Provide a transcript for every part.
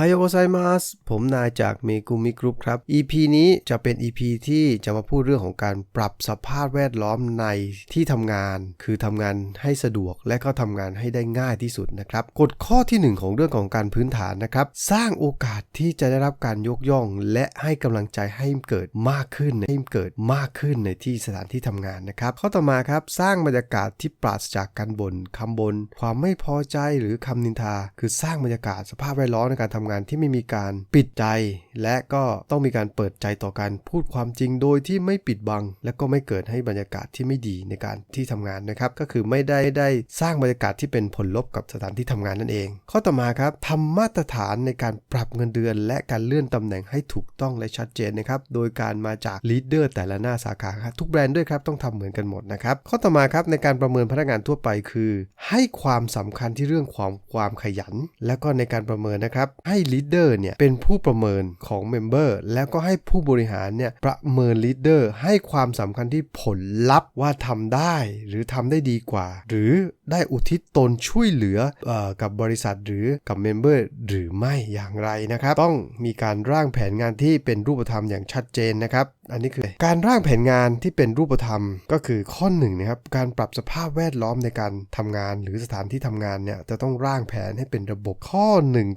ไฮโอไซมัสผมนายจากเมกุมิกรุ๊ปครับ EP นี้จะเป็น EP ที่จะมาพูดเรื่องของการปรับสภาพแวดล้อมในที่ทำงาน คือทำงานให้สะดวกและก็ทำงานให้ได้ง่ายที่สุดนะครับ กฎข้อที่ 1 ของเรื่องของการพื้นฐานนะครับ สร้างโอกาสที่จะได้รับการยกย่อง และให้กำลังใจให้เกิดมากขึ้นให้เกิดมากขึ้นในที่สถานที่ทำงานนะครับ ข้อต่อมาครับ สร้างบรรยากาศที่ปราศจากการบ่นคำบน่นความไม่พอใจหรือคำนินทา คือสร้างบรรยากาศสภาพแวดล้อมในการทำงานที่ไม่มีการปิดใจ และก็ต้องมีการเปิดใจต่อการพูดความจริงโดยที่ไม่ปิดบัง และก็ไม่เกิดให้บรรยากาศที่ไม่ดีในการที่ทำงานนะครับ ก็คือไม่ได้ได้สร้างบรรยากาศที่เป็นผลลบกับสถานที่ทำงานนั่นเอง ข้อต่อมาครับทำมาตรฐานในการปรับเงินเดือน และการเลื่อนตำแหน่งให้ถูกต้องและชัดเจนนะครับโดยการมาจากลีดเดอร์แต่ละหน้าสาขาครับทุกแบรนด์ด้วยครับต้องทำเหมือนกันหมดนะครับข้อต่อมาครับในการประเมินพนักงานทั่วไปคือ ให้ความสำคัญที่เรื่องความความขยัน แล้วก็ในการประเมินนะครับให้ลีดเดอร์เนี่ยเป็นผู้ประเมินของเมมเบอร์แล้วก็ให้ผู้บริหารเนี่ยประเมินลีดเดอร์ให้ความสำคัญที่ผลลัพธ์ว่าทำได้หรือทำได้ดีกว่า หรือได้อุทิศตนช่วยเหลือออกับบริษัทหรือกับเมมเบอร์หรือไม่อย่างไรนะครับ ต้องมีการร่างแผนงานที่เป็นรูปธรรมอย่างชัดเจนนะครับ อันนี้คือการร่างแผนงานที่เป็นรูปธรรมก็คือข้อหนึ่งนะครับการปรับสภาพแวดล้อมในการทำงาน หรือสถานที่ทำงานเนี่ยจะต้องร่างแผนให้เป็นระบบข้อ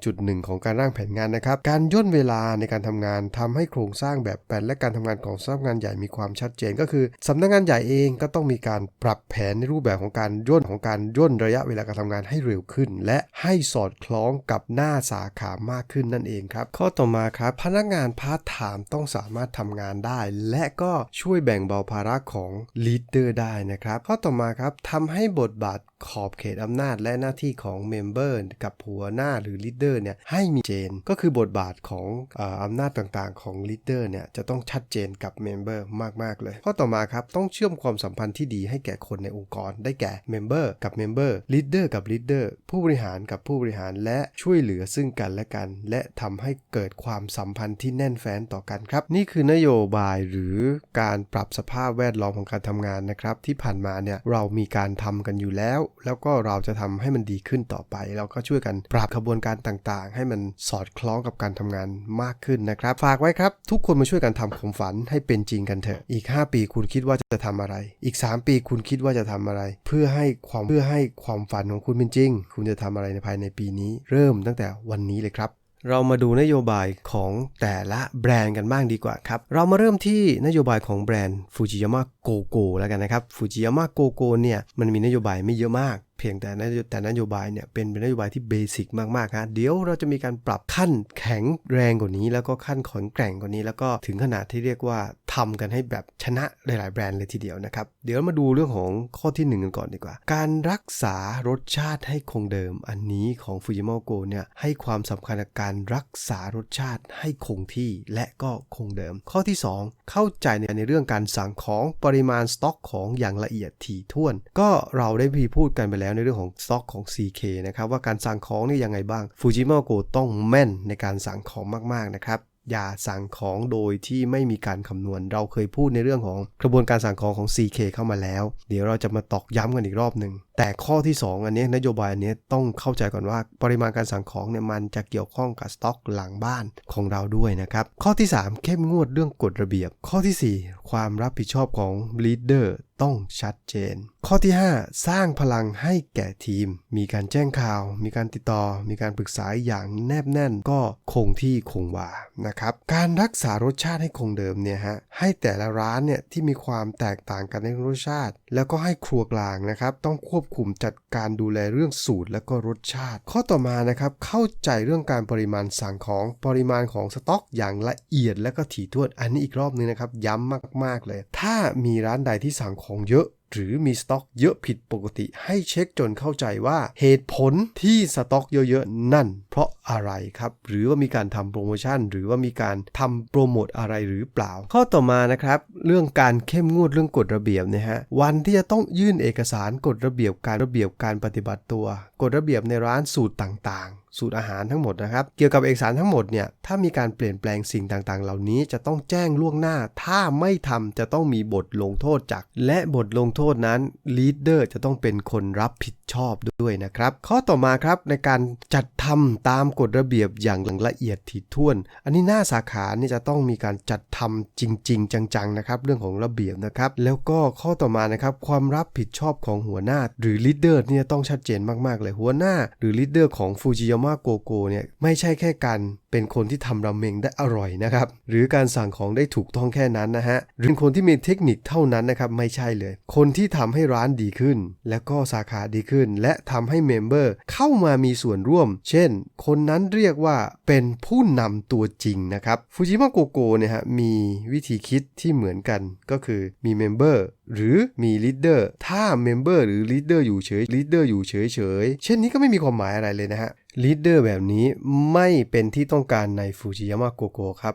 1.1 ของการร่างแผนงานนะครับ การย่นเวลาในการทำงานทำให้โครงสร้างแบบแปลนและการทำงานของสำนักงานใหญ่มีความชัดเจน ก็คือสำนักงานใหญ่เองก็ต้องมีการปรับแผนในรูปแบบของการย่นของการย่นระยะเวลาการทำงานให้เร็วขึ้น และให้สอดคล้องกับหน้าสาขามากขึ้นนั่นเองครับข้อต่อมาครับพนักงานพาร์ทไทม์ต้องสามารถทำงานได้และก็ช่วยแบ่งเบาภาระของลีดเดอร์ได้นะครับ ข้อต่อมาครับทำให้บทบาท ขอบเขตอำนาจและหน้าที่ของเมมเบอร์กับหัวหน้าหรือลีดเดอร์เนี่ยให้มีเจน ก็คือบทบาทของอออำนาจต่างๆ ของลีดเดอร์เนี่ยจะต้องชัดเจนกับเมมเบอร์มากๆเลยข้อต่อมาครับต้องเชื่อมความสัมพันธ์ที่ดีให้แก่คนในองค์กร ได้แก่เมมเบอร์กับเมมเบอร์ลีดเดอร์กับลีดเดอร์ผู้บริหารกับผู้บริหารและช่วยเหลือซึ่งกันและกัน และทำให้เกิดความสัมพันธ์ที่แน่นแฟ้นต่อกันครับ นี่คือนโยบายหรือการปรับสภาพแวดล้อมของการทำงานนะครับที่ผ่านมาเนี่ยเรามีการทำกันอยู่แล้วแล้วก็เราจะทำให้มันดีขึ้นต่อไป เราก็ช่วยกันปรับขบวนการต่างๆ ให้มันสอดคล้องกับการทำงานมากขึ้นนะครับ ฝากไว้ครับ ทุกคนมาช่วยกันทำความฝันให้เป็นจริงกันเถอะ อีก 5 ปีคุณคิดว่าจะทำอะไร อีก 3 ปีคุณคิดว่าจะทำอะไร เพื่อให้ความเพื่อให้ความฝันของคุณเป็นจริง คุณจะทำอะไรในภายในปีนี้ เริ่มตั้งแต่วันนี้เลยครับ เรามาดูนโยบายของแต่ละแบรนด์กันบ้างดีกว่าครับ เรามาเริ่มที่นโยบายของแบรนด์ฟูจิยาม่าโกโก้แล้วกันนะครับฟูจิยาม่าโกโก้เนี่ยมันมีนโยบายไม่เยอะมาก เพียงแต่นโยแต่นโยบายเนี่ยเป็นนโยบายที่เบสิกมากๆฮะเดี๋ยวเราจะมีการปรับขั้นแข็งแรงกว่านี้ แล้วก็ขั้นข็งแกร่งกว่านี้ แล้วก็ถึงขนาดที่เรียกว่าทำกันให้แบบชนะหลาย ๆ แบรนด์เลยทีเดียวนะครับ เดี๋ยวมาดูเรื่องของข้อที่ 1 กันก่อนดีกว่า การรักษารสชาติให้คงเดิม อันนี้ของฟูจิโมโกเนี่ยให้ความสำคัญกับการรักษารสชาติให้คงที่และก็คงเดิม ข้อที่ 2 เข้าใจในในเรื่องการสั่งของปริมาณสต็อกของอย่างละเอียดถี่ถ้วน ก็เราได้พีพูดกันไปแล้วในเรื่องของสต็อกของ CK นะครับว่าการสั่งของนี่ยังไงบ้างฟูจิโมโกต้องแม่นในการสั่งของมากๆนะครับอย่าสั่งของโดยที่ไม่มีการคำนวณ เราเคยพูดในเรื่องของกระบวนการสั่งของของ CK เข้ามาแล้ว เดี๋ยวเราจะมาตอกย้ำกันอีกรอบหนึ่ง แต่ข้อที่ 2 อันนี้นโยบายอันนี้ต้องเข้าใจก่อนว่า ปริมาณการสั่งของเนี่ยมันจะเกี่ยวข้องกับสต็อกหลังบ้านของเราด้วยนะครับ ข้อที่ 3 เข้มงวดเรื่องกฎระเบียบ ข้อทีสี่4 ความรับผิดชอบของ leader ต้องชัดเจน ข้อที่ 5 สร้างพลังให้แก่ทีม มีการแจ้งข่าว มีการติดต่อ มีการปรึกษาอย่างแนบแน่นก็คงที่คงวานะครับ การรักษารสชาติให้คงเดิมเนี่ยฮะให้แต่ละร้านเนี่ยที่มีความแตกต่างกันในรสชาติ แล้วก็ให้ครัวกลางนะครับต้องควบคุมจัดการดูแลเรื่องสูตรและก็รสชาติ ข้อต่อมานะครับเข้าใจเรื่องการปริมาณสั่งของปริมาณของสต็อก อย่างละเอียดและก็ถี่ถ้วนอันนี้อีกรอบนึงนะครับย้ำมากๆเลย ถ้ามีร้านใดที่สั่งของเยอะ หรือมีสต็อกเยอะผิดปกติ ให้เช็คจนเข้าใจว่าเหตุผลที่สต็อกเยอะๆ นั่น เพราะอะไรครับ หรือว่ามีการทำโปรโมชั่น หรือว่ามีการทำโปรโมทอะไรหรือเปล่า ข้อต่อมานะครับ เรื่องการเข้มงวดเรื่องกฎระเบียบนะฮะวันที่จะต้องยื่นเอกสารกฎระเบียบการระเบียบการปฏิบัติตัวกฎระเบียบในร้านสูตรต่างๆ สูตรอาหารทั้งหมดนะครับ เกี่ยวกับเอกสารทั้งหมดเนี่ย ถ้ามีการเปลี่ยนแปลงสิ่งต่างๆ เหล่านี้จะต้องแจ้งล่วงหน้า ถ้าไม่ทำจะต้องมีบทลงโทษจาก และบทลงโทโทษนั้น leader จะต้องเป็นคนรับผิดชอบด้วยนะครับ ข้อต่อมาครับในการจัดทำตามกฎระเบียบอย่างละเอียดถี่ถ้วน อันนี้หน้าสาขานี่จะต้องมีการจัดทำจริง ๆ จังๆนะครับเรื่องของระเบียบนะครับ แล้วก็ข้อต่อมานะครับความรับผิดชอบของหัวหน้า หรือ leader เนี่ยต้องชัดเจนมากๆเลยหัวหน้า หรือ leader ของฟูจิยาม่าโกโกเนี่ยไม่ใช่แค่การเป็นคนที่ทำราเมงได้อร่อยนะครับ หรือการสั่งของได้ถูกต้องแค่นั้นนะฮะหรือคนที่มีเทคนิคเท่านั้นนะครับไม่ใช่เลย คนที่ทำให้ร้านดีขึ้น และก็สาขาดีขึ้น และทำให้เมมเบอร์เข้ามามีส่วนร่วม เช่น คนนั้นเรียกว่าเป็นผู้นำตัวจริงนะครับฟูจิมะโกโกเนี่ยฮะมีวิธีคิดที่เหมือนกันก็คือมีเมมเบอร์หรือมีลีดเดอร์ถ้าเมมเบอร์หรือลีดเดอร์อยู่เฉยลีดเดอร์อยู่เฉยเฉยเช่นนี้ก็ไม่มีความหมายอะไรเลยนะฮะลีดเดอร์แบบนี้ไม่เป็นที่ต้องการในฟูจิยามะโกโกครับ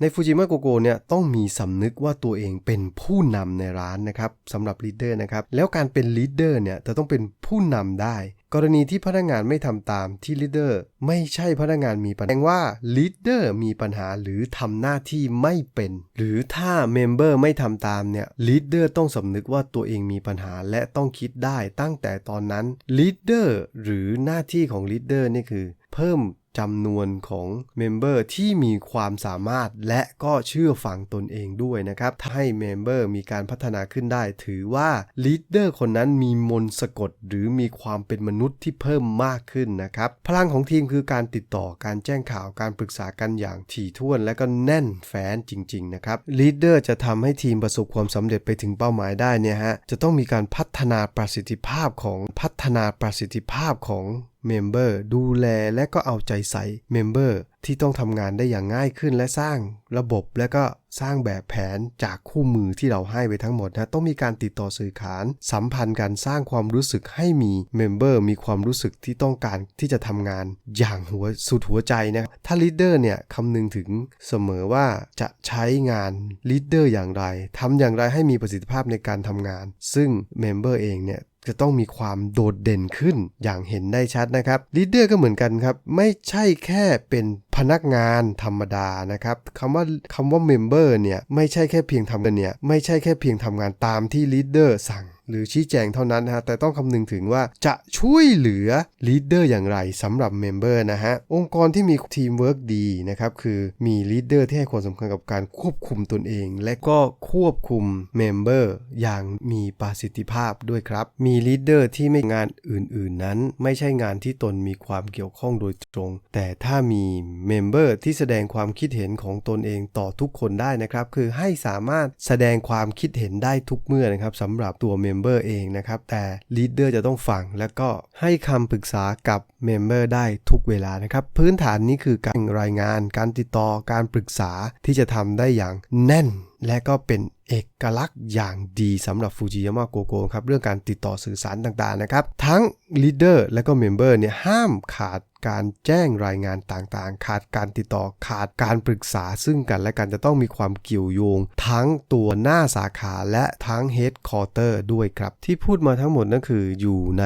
ในฟูจิมะโกโกเนี่ยต้องมีสำนึกว่าตัวเองเป็นผู้นำในร้านนะครับสำหรับลีดเดอร์นะครับแล้วการเป็นลีดเดอร์เนี่ยจะต้องเป็นผู้นำได้ กรณีที่พนักงานไม่ทำตามที่ลีดเดอร์ไม่ใช่พนักงานมีปัญหาแสดงว่าลีดเดอร์มีปัญหาหรือทำหน้าที่ไม่เป็น หรือถ้าเมมเบอร์ไม่ทำตามเนี่ยลีดเดอร์ต้องสำนึกว่าตัวเองมีปัญหาและต้องคิดได้ตั้งแต่ตอนนั้นลีดเดอร์หรือหน้าที่ของลีดเดอร์นี่คือ เพิ่มจำนวนของเมมเบอร์ที่มีความสามารถและก็เชื่อฟังตนเองด้วยนะครับ ถ้าให้เมมเบอร์มีการพัฒนาขึ้นได้ ถือว่าลีดเดอร์คนนั้นมีมนสะกด หรือมีความเป็นมนุษย์ที่เพิ่มมากขึ้นนะครับ พลังของทีมคือการติดต่อการแจ้งข่าวการปรึกษากันอย่างถี่ถ้วน และก็แน่นแฟ้นจริง ๆ นะครับลีดเดอร์จะทำให้ทีมประสบความสำเร็จไปถึงเป้าหมายได้เนี่ยฮะจะต้องมีการพัฒนาประสิทธิภาพของพัฒนาประสิทธิภาพของ เมมเบอร์ดูแลและก็เอาใจใส่เมมเบอร์ที่ต้องทำงานได้อย่างง่ายขึ้นและสร้างระบบและก็สร้างแบบแผนจากคู่มือที่เราให้ไปทั้งหมดนะต้องมีการติดต่อสื่อขานสัมพันธ์กันสร้างความรู้สึกให้มีเมมเบอร์มีความรู้สึกที่ต้องการที่จะทำงานอย่างหัวสุดหัวใจนะถ้าลีดเดอร์เนี่ยคำนึงถึงเสมอว่าจะใช้งานลีดเดอร์อย่างไรทำอย่างไรให้มีประสิทธิภาพในการทำงาน ซึ่งเมมเบอร์เองเนี่ย จะต้องมีความโดดเด่นขึ้นอย่างเห็นได้ชัดนะครับลีดเดอร์ก็เหมือนกันครับ ไม่ใช่แค่เป็น พนักงานธรรมดานะครับคำว่าคำว่าเมมเบอร์เนี่ยไม่ใช่แค่เพียงทำกันเนี่ยไม่ใช่แค่เพียงทำงานตามที่ลีดเดอร์สั่งหรือชี้แจงเท่านั้นนะฮะ แต่ต้องคำนึงถึงว่าจะช่วยเหลือลีดเดอร์อย่างไรสำหรับเมมเบอร์นะฮะ องค์กรที่มีทีมเวิร์กดีนะครับ คือมีลีดเดอร์ที่ให้ความสำคัญกับการควบคุมตนเอง และก็ควบคุมเมมเบอร์อย่างมีประสิทธิภาพด้วยครับ มีลีดเดอร์ที่ไม่งานอื่น ๆ นั้น ไม่ใช่งานที่ตนมีความเกี่ยวข้องโดยตรง แต่ถ้ามีเมมเบอร์ที่แสดงความคิดเห็นของตนเองต่อทุกคนได้นะครับ คือให้สามารถแสดงความคิดเห็นได้ทุกเมื่อนะครับสำหรับตัวเมมเบอร์เองนะครับ แต่ลีดเดอร์จะต้องฟัง และก็ให้คำปรึกษากับเมมเบอร์ได้ทุกเวลานะครับ พื้นฐานนี้คือการรายงาน การติดต่อการปรึกษาที่จะทำได้อย่างแน่น และก็เป็นเอกลักษณ์อย่างดีสำหรับฟูจิยามะโกโกครับเรื่องการติดต่อสื่อสารต่างๆนะครับ ทั้งลีดเดอร์และก็เมมเบอร์เนี่ยห้ามขาดการแจ้งรายงานต่างๆ ขาดการติดต่อขาดการปรึกษาซึ่งกันและกันจะต้องมีความเกี่ยวโยง ทั้งตัวหน้าสาขาและทั้งเฮดคอร์เตอร์ด้วยครับ ที่พูดมาทั้งหมดนั่นคืออยู่ใน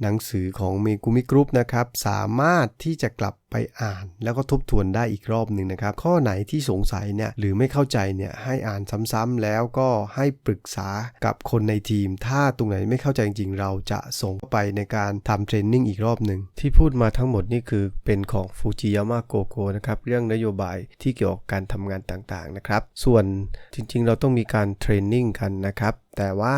หนังสือของเมกุมิกรุ๊ปนะครับ สามารถที่จะกลับ ไปอ่าน แล้วก็ทบทวนได้อีกรอบหนึ่งนะครับ ข้อไหนที่สงสัยเนี่ยหรือไม่เข้าใจเนี่ยให้อ่านซ้ำๆแล้วก็ให้ปรึกษากับคนในทีม ถ้าตรงไหนไม่เข้าใจจริง ๆ เราจะส่งไปในการทำเทรนนิ่งอีกรอบหนึ่งที่พูดมาทั้งหมดนี่คือเป็นของฟูจิยามะโกโกนะครับเรื่องนโยบายที่เกี่ยวกับการทำงานต่างๆนะครับส่วนจริงๆ เราต้องมีการเทรนนิ่งกันนะครับ แต่ว่า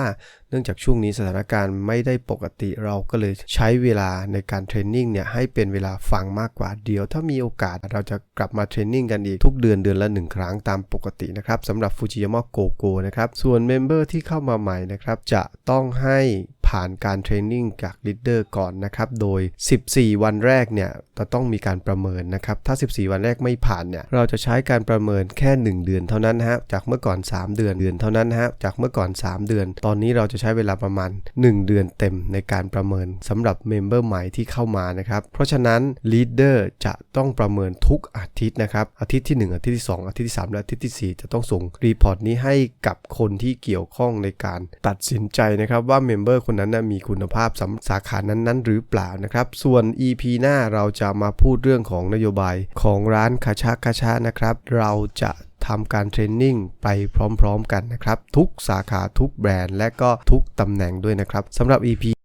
เนื่องจากช่วงนี้สถานการณ์ไม่ได้ปกติเราก็เลยใช้เวลาในการเทรนนิ่งเนี่ยให้เป็นเวลาฟังมากกว่าเดียว ถ้ามีโอกาสเราจะกลับมาเทรนนิ่งกันอีกทุกเดือนเดือนละหนึ่งครั้งตามปกตินะครับสำหรับฟูจิยามะโกโกนะครับส่วนเมมเบอร์ที่เข้ามาใหม่นะครับจะต้องให้ ผ่านการเทรนนิ่งจากลีดเดอร์ก่อนนะครับ โดย 14 วันแรกเนี่ยจะต้องมีการประเมินนะครับ ถ้า 14 วันแรกไม่ผ่านเนี่ย เราจะใช้การประเมินแค่ 1 เดือนเท่านั้นฮะ จากเมื่อก่อน 3 เดือนเดือนเท่านั้นฮะ จากเมื่อก่อน 3 เดือน ตอนนี้เราจะใช้เวลาประมาณ 1 เดือนเต็มในการประเมินสำหรับเมมเบอร์ใหม่ที่เข้ามานะครับ เพราะฉะนั้นลีดเดอร์จะต้องประเมินทุกอาทิตย์นะครับ อาทิตย์ที่ 1 อาทิตย์ที่ 2 อาทิตย์ที่ 3 และอาทิตย์ที่ 4 จะต้องส่งรีพอร์ตนี้ให้กับคนที่เกี่ยวข้องในการตัดสินใจนะครับว่าเมมเบอร์คนนั้นนะมีคุณภาพสำสาขานั้นๆ หรือเปล่านะครับ ส่วน EP หน้าเราจะมาพูดเรื่องของนโยบายของร้านคาชาคาชานะครับ เราจะททำการเทรนนิ่งไปพร้อมๆกันนะครับ ทุกสาขาทุกแบรนด์และก็ทุกตำแหน่งด้วยนะครับสำหรับ EP